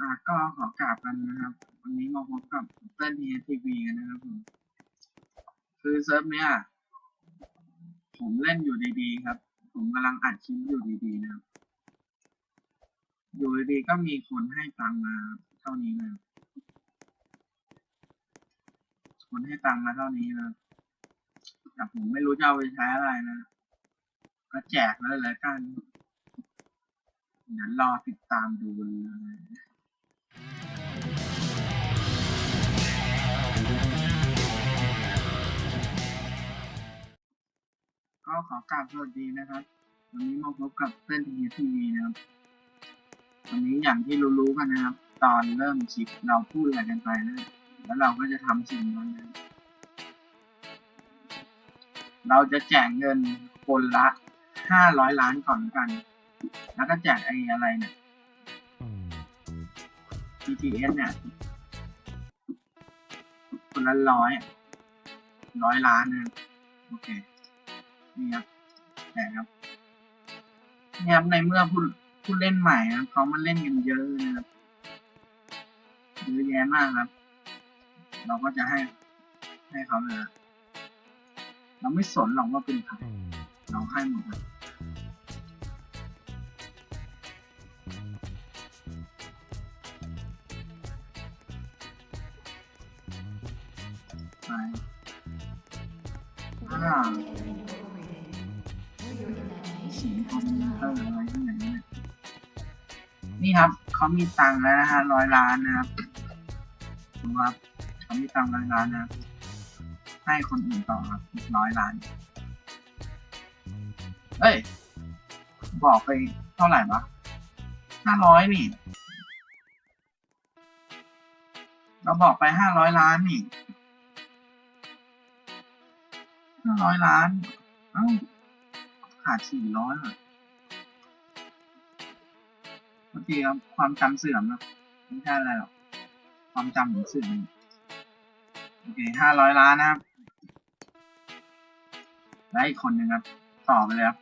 อะก็ขอกราบกันนะครับ วันนี้มาพบกับเต้นทีทีวีกันนะครับผมคือเซิร์ฟเนี้ยผมเล่นอยู่ดีๆครับ ผมกำลังอัดคลิปอยู่ดีๆนะครับ อยู่ดีๆก็มีคนให้ตังมาเท่านี้นะคนให้ตังมาเท่านี้นะแต่ผมไม่รู้จะเอาไปใช้อะไรนะ ก็แจกแล้วเลยกันเดี๋ยวรอติดตามดูเลย ก็ขอกราบสวัสดีนะครับ วันนี้มาพบกับเพื่อนทีทีวีนะครับ วันนี้อย่างที่รู้ๆกันนะครับ ตอนเริ่มคลิปเราพูดอะไรกันไปนะแล้วเราก็จะทำสิ่งนั้นนะเราจะแจกเงินคนละห้าร้อยล้านก่อนกัน แล้วก็แจกไอ้อะไรเนี่ย BTS เนี่ย คนละร้อยร้อยล้านนะโอเค นี่ครับแต่ครับนี่ครับในเมื่อผู้ผู้เล่นใหม่นะครับเขามาเล่นกันเยอะนะครับเยอะแยะมากครับ เราก็จะให้ให้เขาเลยนะเราไม่สนหรอกว่าเป็นใครเราให้หมดครับไปอ่า นเนี่ยนี่ครับเขามีตังค์แล้วนะฮะร้อยล้านนะครับดูครับเขามีตังค์ร้อยล้านนะครับให้คนอื่นต่อครับร้อยล้าน เอ้ย บอกไปเท่าไหร่ปะห้าร้อยนี่ เราบอกไปห้าร้อยล้านนี่ห้าร้อยล้าน เอ้าขาดสี่ร้อยอะ เคครับความจำเสื่อมนะไม่ใช่อะไรหรอกความจำผมเสื่อมโอเคห้าร้อยล้านนะครับและอีกคนหนึ่งครับ ต่อไปเลยครับ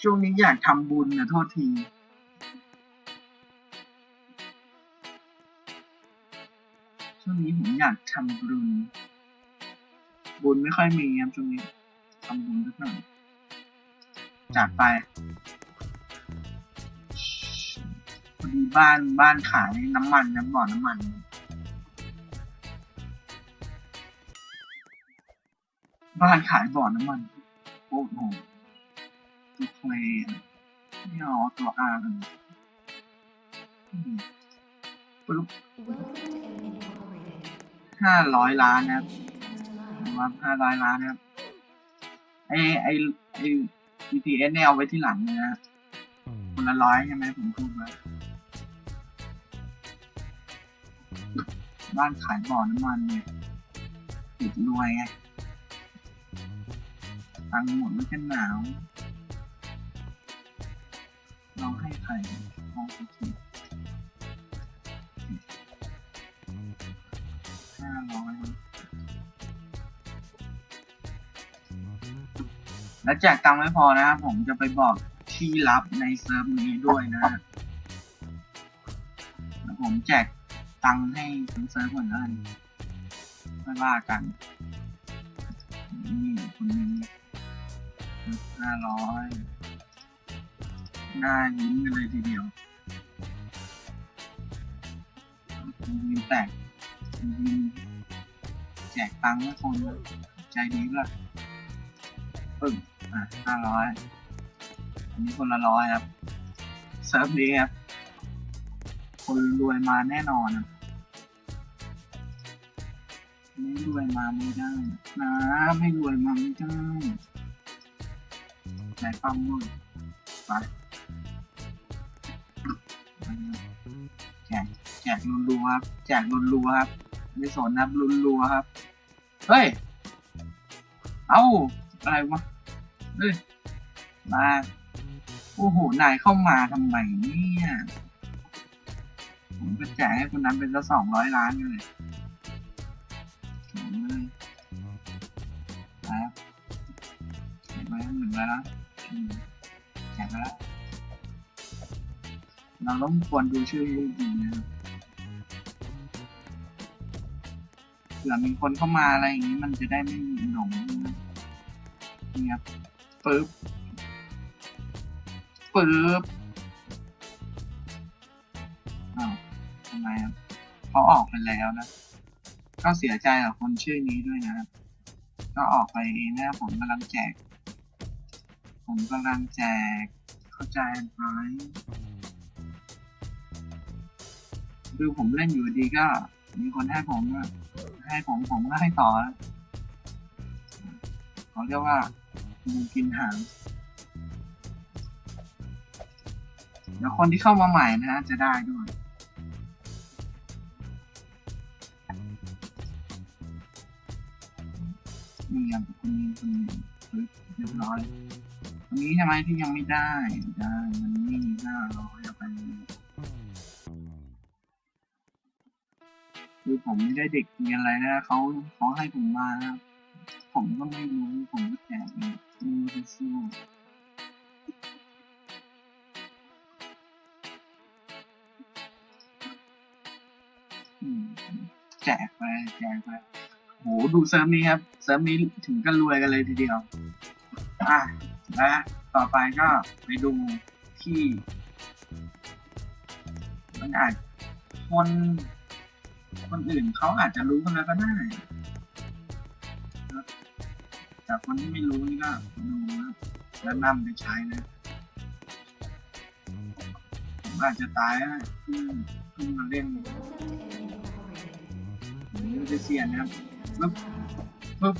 ช่วงนี้อยากทำบุญนะโทษทีช่วงนี้ผมอยากทำบุญ บุญไม่ค่อยมีครับช่วงนี้ทำบุญสักหน่อยจากไป พอดีบ้านบ้านขายน้ำมันน้ำบ่อน้ำมัน บ้านขายบ่อน้ำมันโอ้โหตัวเพลนไม่เอาตัวอาร์เลยปึ๊บห้าร้อยล้านนะครับดูครับห้าร้อยล้านนะครับไอไอไอ BTS เนี่ยเอาไว้ที่หลังเลยนะคนละร้อยใช่ไหมผมพูดไว้ บ้านขายบ่อน้ำมันเนี่ยติดรวยไงตังหมดแล้วจะหนาวลองให้ใครลองคิดห้าร้อยแล้วแจกตังไม่พอนะครับผมจะไปบอกที่ลับในเซิร์ฟนี้ด้วยนะฮะแล้วผมแจก ตังค์ให้เซิร์ฟเหมือนกันไม่ว่ากัน นี่คนนี้ห้าร้อยหน้ายิ้มกันเลยทีเดียวยิ้มแตกยิ้มแจกตังค์ให้คน ใจดีป่ะปึ้งอะห้าร้อยอันนี้คนละร้อยครับ เซิร์ฟนี้ครับ คนรวยมาแน่นอนอะ ไม่รวยมาไม่ได้นะไม่รวยมาไม่ได้ใจปั้มมือไปแจกแจกรัวครับแจกรัวครับไม่สนนะครับรัวครับ เฮ้ย เอ้าอะไรวะเฮ้ยมาโอ้โห นายเข้ามาทำไมเนี่ย ผมก็แจกให้คนนั้นเป็นละสองร้อยล้านเลย เราต้องควรดูชื่อให้ดีนะครับเผื่อมีคนเข้ามาอะไรอย่างนี้มันจะได้ไม่หลงนนี่ครับปึ๊บปึ๊บอ้าวทำไมครับเขาออกไปแล้วนะ ก็เสียใจกับคนชื่อนี้ด้วยนะครับ ก็ออกไปเองนะผมกำลังแจก ผมกำลังแจกเข้าใจไหม ดูผมเล่นอยู่ดีก็ มีคนให้ผมให้ผมผมก็ให้ต่อเขาเรียกว่างูกินหางเดี๋ยวคนที่เข้ามาใหม่นะฮะจะได้ด้วยนี่ครับคนนี้คนนี้เรียบร้อยคนนี้ใช่ไหมที่ยังไม่ได้ ได้ มันนี่ห้าร้อย ผมไม่ได้เด็กเรียนอะไรนะเขาเขาให้ผมมานะครับผมก็ไม่รู้ผมก็แจกเองอืมสู้อแจกไปแจกไปโหดูเซิร์ฟนี้ครับเซิร์ฟนี้ถึงกันรวยกันเลยทีเดียวอะและต่อไปก็ไปดูที่ มันอาจคน คนอื่นเขาอาจจะรู้กันแล้วก็ได้แต่คนที่ไม่รู้นี่ก็ดูนะแล้วนำไปใช้นะผมอาจจะตายนะเพิ่งเพิ่งมาเล่นผมไม่ได้เสียนะครับปึ๊บปึ๊บ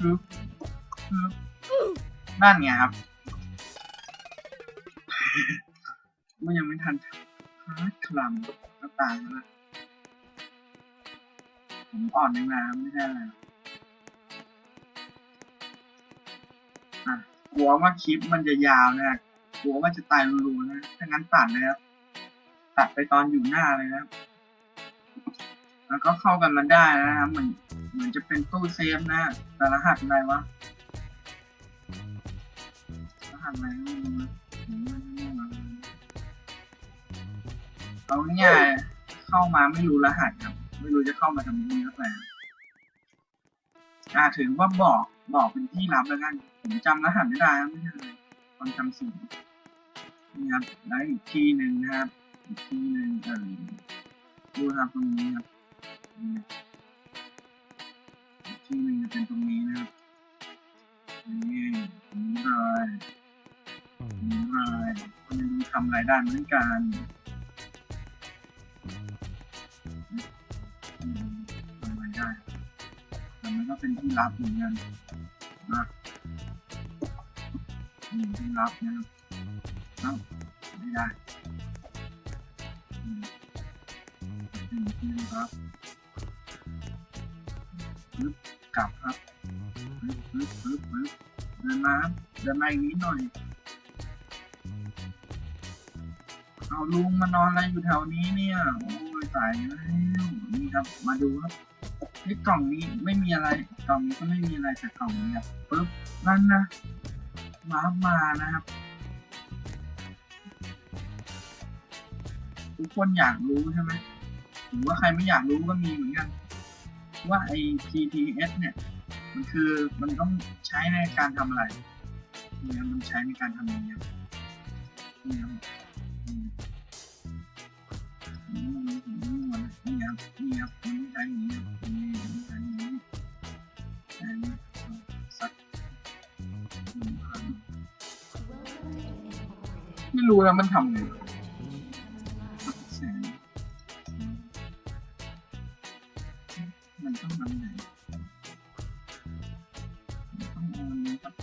ปึ๊บปึ๊บนั่นไงครับ ลัมก็ตายแล้วผมอ่อนในน้ำไม่ได้แล้วอะกลัวว่าคลิปมันจะยาวนะกลัวว่าจะตายรัวๆนะถ้างั้นตัดเลยครับตัดไปตอนอยู่หน้าเลยนะครับแล้วก็เข้ากันมาได้นะครับเหมือนเหมือนจะเป็นตู้เซฟนะ แต่รหัสอะไรวะรหัสอะไรไม่รู้นะ เอาง่ายเข้ามาไม่รู้รหัสครับ ไม่รู้จะเข้ามาทำยังไงแล้วแต่อ่าถือว่าบอกบอกเป็นที่ลับแล้วกันผมจำรหัสไม่ได้ไม่ใช่เลยความจำสูงนี่ครับแล้วอีกที่หนึ่งนะครับ อีกที่หนึ่งเออดูครับตรงนี้ครับอีกที่หนึ่งจะเป็นตรงนี้นะครับนี่นี่เลยนี่เลยไม่รู้ทำอะไรได้เหมือนกัน นก็เป็นที่ลับเหมือนกันนะอืมที่ลับนะครับเอ้าไม่ได้อืมที่ครับปึ๊บกลับครับปึ๊บปึ๊บปึ๊บปึ๊บเดินมาครับเดินมาอีกนิดหน่อยเอาลุงมานอนอะไรอยู่แถวนี้เนี่ย โอ้ยตายแล้วนี่ครับ มาดูครับ ไอ้กล่องนี้ไม่มีอะไร กล่องนี้ก็ไม่มีอะไรแต่กล่องนี้ครับปึ๊บนั่นนะมามานะครับ ทุกคนอยากรู้ใช่ไหมผมว่าใครไม่อยากรู้ก็มีเหมือนกัน ว่าไอ้ TTS เนี่ย มันคือมันต้องใช้ในการทำอะไรเนี่ยมันใช้ในการทำอะไรเนี่ยเนี่ย ครับนี่ครับนต้องใช้อย่างนี้นี่มันใช้อย่างนี้สักไม่รู้นะมันทำไงมันต้องทำไงมันต้องเอาอันนี้ครับ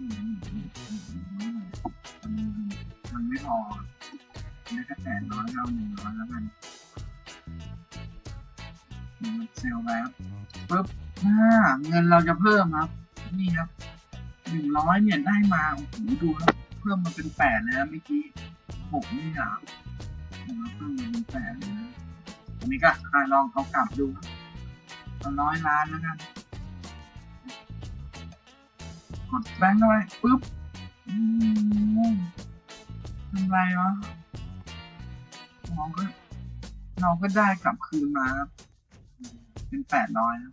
อืมมันมันไม่พอได้แค่แสนร้อยเอาหนึ่งร้อยแล้วมัน เซลล์ไปครับปึ๊บอ่าเงินเราจะเพิ่มครับ นี่ครับหนึ่งร้อยเนี่ยได้มาโอ้โหดูครับ เพิ่มมาเป็นแปดเลยนะเมื่อกี้หกนี่อะเพิ่มมาเป็นแปดเลยนะอันนี้ก็ลองเขากลับดูครับเอาร้อยล้านแล้วกันกดแบงค์เข้าไปปุ๊บทำไรวะน้องก็น้องก็ได้กลับคืนมาครับ เป็นแปดร้อยนะ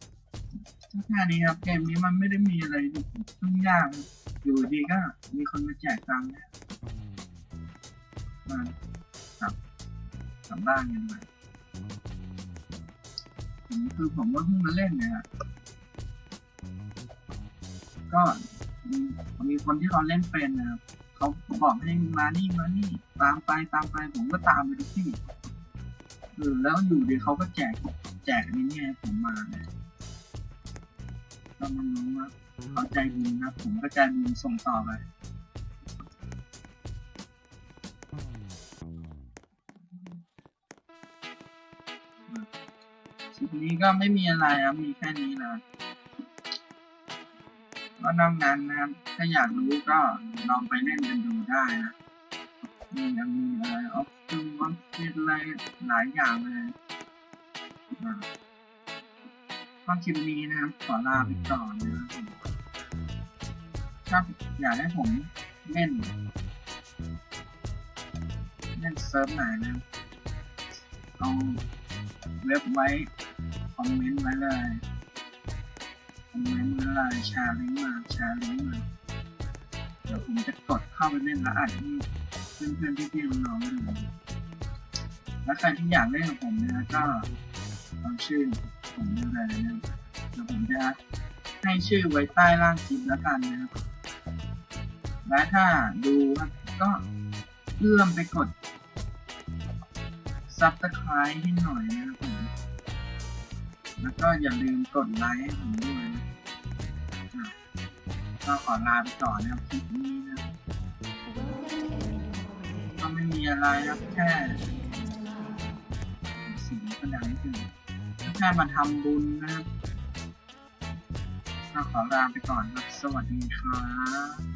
แค่นี้ครับเกมนี้มันไม่ได้มีอะไรยุ่งยาก อยู่ดีก็มีคนมาแจกตังค์นะมากลับกลับบ้านกันมาผมคือผมก็เพิ่งมาเล่นเนี่ยฮะก็มีมีคนที่เขาเล่นเป็นนะครับเขาบอกให้มานี่มานี่ ตามไปตามไปผมก็ตามไปทุกที่เออแล้วอยู่ดีเขาก็แจก แจกอันนี้ไงผมมาเนี่ยก็มันรู้ว่าเขาใจดีนะผมก็ใจดีส่งต่อไปคลิปนี้ก็ไม่มีอะไรครับมีแค่นี้นะก็นอกนั้นนะครับถ้าอยากรู้ก็ลองไปเล่นกันดูได้นะมีมีอะไรออฟฟิศออฟฟิศอะไรหลายอย่างเลย ก็คลิปนี้นะครับ ขอลาไปก่อนนะครับถ้าอยากให้ผมเล่น เล่นเซิร์ฟไหนนะเอาเว็บไว้ คอมเมนต์ไว้เลย คอมเมนต์ไว้เลยแชร์ลิงก์มาแชร์ลิงก์มา เดี๋ยวผมจะกดเข้าไปเล่นแล้วอัดให้เพื่อนเพื่อนๆพี่ๆน้องๆดูแล้วใครที่อยากเล่นกับผมนะก็ เอาชื่อผมได้เลยนะเดี๋ยวผมจะให้ชื่อไว้ใต้ล่างคลิปแล้วกันนะครับและถ้าดูครับก็เอื้อมไปกด subscribe ให้หน่อยนะครับผมแล้วก็อย่าลืมกดไลค์ให้ผมด้วยนะก็ขอลาไปก่อนนะครับคลิปนี้นะก็ไม่มีอะไรครับแค่สิ่งกระดังถึง แค่มาทำบุญนะครับขอลาไปก่อนครับสวัสดีครับ